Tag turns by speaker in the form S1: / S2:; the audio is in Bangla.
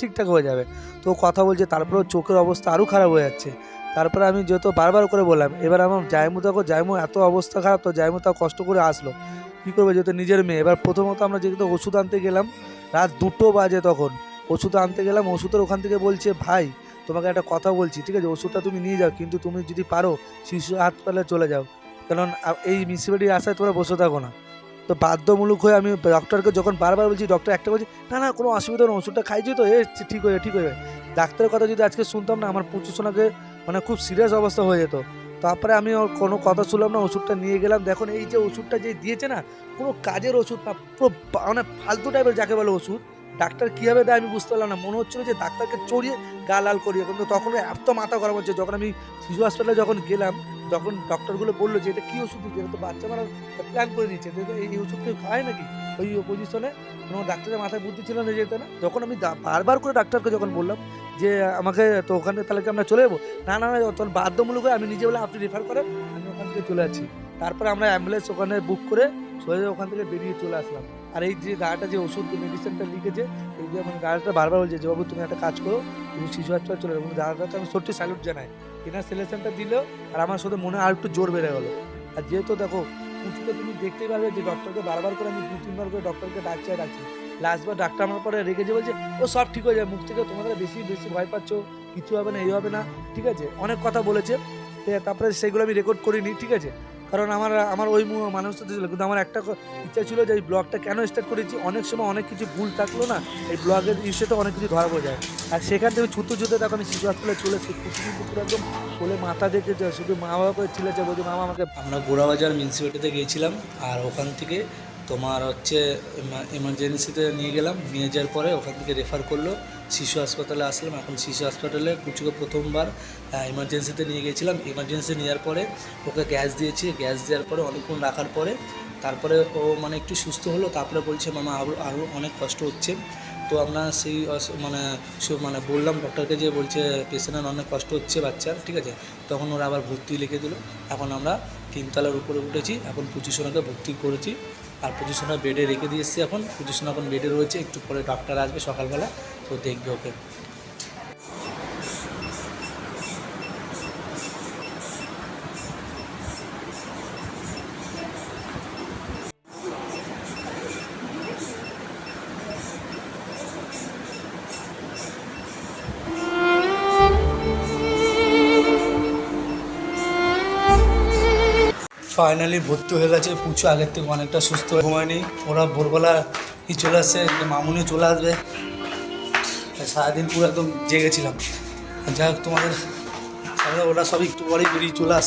S1: ঠিকঠাক হয়ে যাবে। তো কথা বলছে তারপরেও চোখের অবস্থা আরও খারাপ হয়ে যাচ্ছে। তারপরে আমি যেহেতু বারবার করে বললাম, এবার আমার জায়মু দেখো জায়মু এত অবস্থা খারাপ, তো জায়মু তাও কষ্ট করে আসলো। কী করবে যেহেতু নিজের মেয়ে, এবার প্রথমত আমরা যেহেতু ওষুধ আনতে গেলাম, রাত দুটো বাজে তখন। ওষুধ আনতে গেলাম, ওষুধের ওখান থেকে বলছে, ভাই, তোমাকে একটা কথা বলছি, ঠিক আছে? ওষুধটা তুমি নিয়ে যাও, কিন্তু তুমি যদি পারো, শিশু হাসপাতালে চলে যাও। কারণ এই মিউনিসিপ্যালিটির আশায় তোমরা বসে থাকো না। তো বাধ্যমূলক হয়ে আমি ডক্টরকে যখন বারবার বলছি ডক্টর একটা বলছি, না না, কোনো অসুবিধা নেই, ওষুধটা খাইছি তো, এ, ঠিক হয়ে ঠিক হয়ে ডাক্তারের কথা যদি আজকে শুনতাম না, আমার প্রচুর সোনাকে মানে খুব সিরিয়াস অবস্থা হয়ে যেত। তারপরে আমি ওর কোনো কথা শুনলাম না, ওষুধটা নিয়ে গেলাম। দেখুন, এই যে ওষুধটা যে দিয়েছে না, কোনো কাজের ওষুধ না, পুরো মানে ফালতু টাইপের যাকে বলে ওষুধ ডাক্তার কীভাবে দেয় আমি বুঝতে পারলাম না। মনে হচ্ছিল যে ডাক্তারকে চড়িয়ে গা লাল করিয়ে কিন্তু তখন এত মাথা গরম হচ্ছে, যখন আমি শিশু হাসপাতালে যখন গেলাম, তখন ডক্টরগুলো বলল যে, এটা কী ওষুধ? দিচ্ছে তো বাচ্চা মারা প্ল্যান করে দিচ্ছে এই ওষুধ কেউ খায় নাকি? ওই পজিশনে কোনো ডাক্তারের মাথায় বুদ্ধি ছিল না যেতে না। যখন আমি বারবার করে ডাক্তারকে যখন বললাম যে, আমাকে তো ওখানে তাহলে কি আমরা চলে যাব? না না না, তখন বাধ্যমূলক হয়ে আমি নিজে বলে আপনি রেফার করেন, আমি ওখান থেকে চলে যাচ্ছি। তারপরে আমরা অ্যাম্বুলেন্স ওখানে বুক করে সোজা ওখান থেকে বেরিয়ে চলে আসলাম। আর এই যে দাঁড়াটা যে ওষুধ মেডিসিনটা লিখেছে, এই যে মানে দাঁড়াটা বারবার বলছে যে, বাবু, তুমি একটা কাজ করো, তুমি শিশু হাসপাতাল চলে যাব দাঁড়াটাকে আমি সত্যি স্যালুট জানাই। এনার সিলেকশনটা দিল, আর আমার সাথে মনে আর একটু জোর বেড়ে গেলো। আর যেহেতু দেখো উঁচুতে তুমি দেখতেই পারবে যে ডক্টরকে বারবার করে আমি দু, তিনবার করে ডক্টরকে ডাকছি আর ডাকছি। লাস্টবার ডাক্তার আমার পরে রেখেছে বলছে, ও, সব ঠিক হয়ে যায় মুখ থেকে তোমাদের বেশি বেশি ভয় পাচ্ছ, কিছু হবে না, এই হবে না। ঠিক আছে? অনেক কথা বলেছে। তারপরে সেগুলো আমি রেকর্ড করিনি, ঠিক আছে? কারণ আমার আমার ওই মানুষ মানুষটা ছিল কিন্তু আমার একটা ইচ্ছা ছিল যে এই ব্লগটা কেন স্টার্ট করেছি? অনেক সময় অনেক কিছু ভুল থাকল না, এই ব্লগের ইস্যুতে অনেক কিছু ধরা যায়। আর সেখান থেকে ছুতো ছুতো তখন আমি শিশু হাসপাতালে চলে পুরো একদম কোলে মাথা দেখে শুধু মা বাবা করে ছিলেছে বলছে, মামা, আমাকে
S2: আমরা গোড়াবাজার মিউনিসিপ্যালিটিতে গিয়েছিলাম। আর ওখান থেকে তোমার হচ্ছে এমার্জেন্সিতে নিয়ে গেলাম, নিয়ে যাওয়ার পরে ওখান থেকে রেফার করল, শিশু হাসপাতালে আসলাম। এখন শিশু হাসপাতালে কুচুকে প্রথমবার এমার্জেন্সিতে নিয়ে গেছিলাম এমার্জেন্সি নেওয়ার পরে ওকে গ্যাস দিয়েছি। গ্যাস দেওয়ার পরে অনেকক্ষণ রাখার পরে, তারপরে ও মানে একটু সুস্থ হলো। তারপরে বলছে, মামা আরও আরও অনেক কষ্ট হচ্ছে। তো আমরা সেই মানে মানে বললাম ডক্টরকে যে বলছে পেশেন্টের অনেক কষ্ট হচ্ছে বাচ্চার ঠিক আছে? তখন ওরা আবার ভর্তি লিখে দিল। এখন আমরা তিনতলার উপরে উঠেছি, এখন পঁচিশজনকে ভর্তি করেছি। আর পঁচিশজনা বেডে রেখে দিয়ে এসেছি এখন। পঁচিশজন এখন বেডে রয়েছে, একটু পরে ডাক্তার আসবে সকালবেলা, তো দেখবে ওকে। ফাইনালি ভর্তি হয়ে গেছে, পুচু আগের থেকে অনেকটা সুস্থ ঘুমায়নি। ওরা ভোরবেলা কি চলে আসছে মামুনিও মামুনি চলে আসবে। সারাদিন পুরো একদম জেগেছিলাম যাই হোক তোমাদের ওরা সবই একটু পরেই বেরিয়ে চলে আসছে।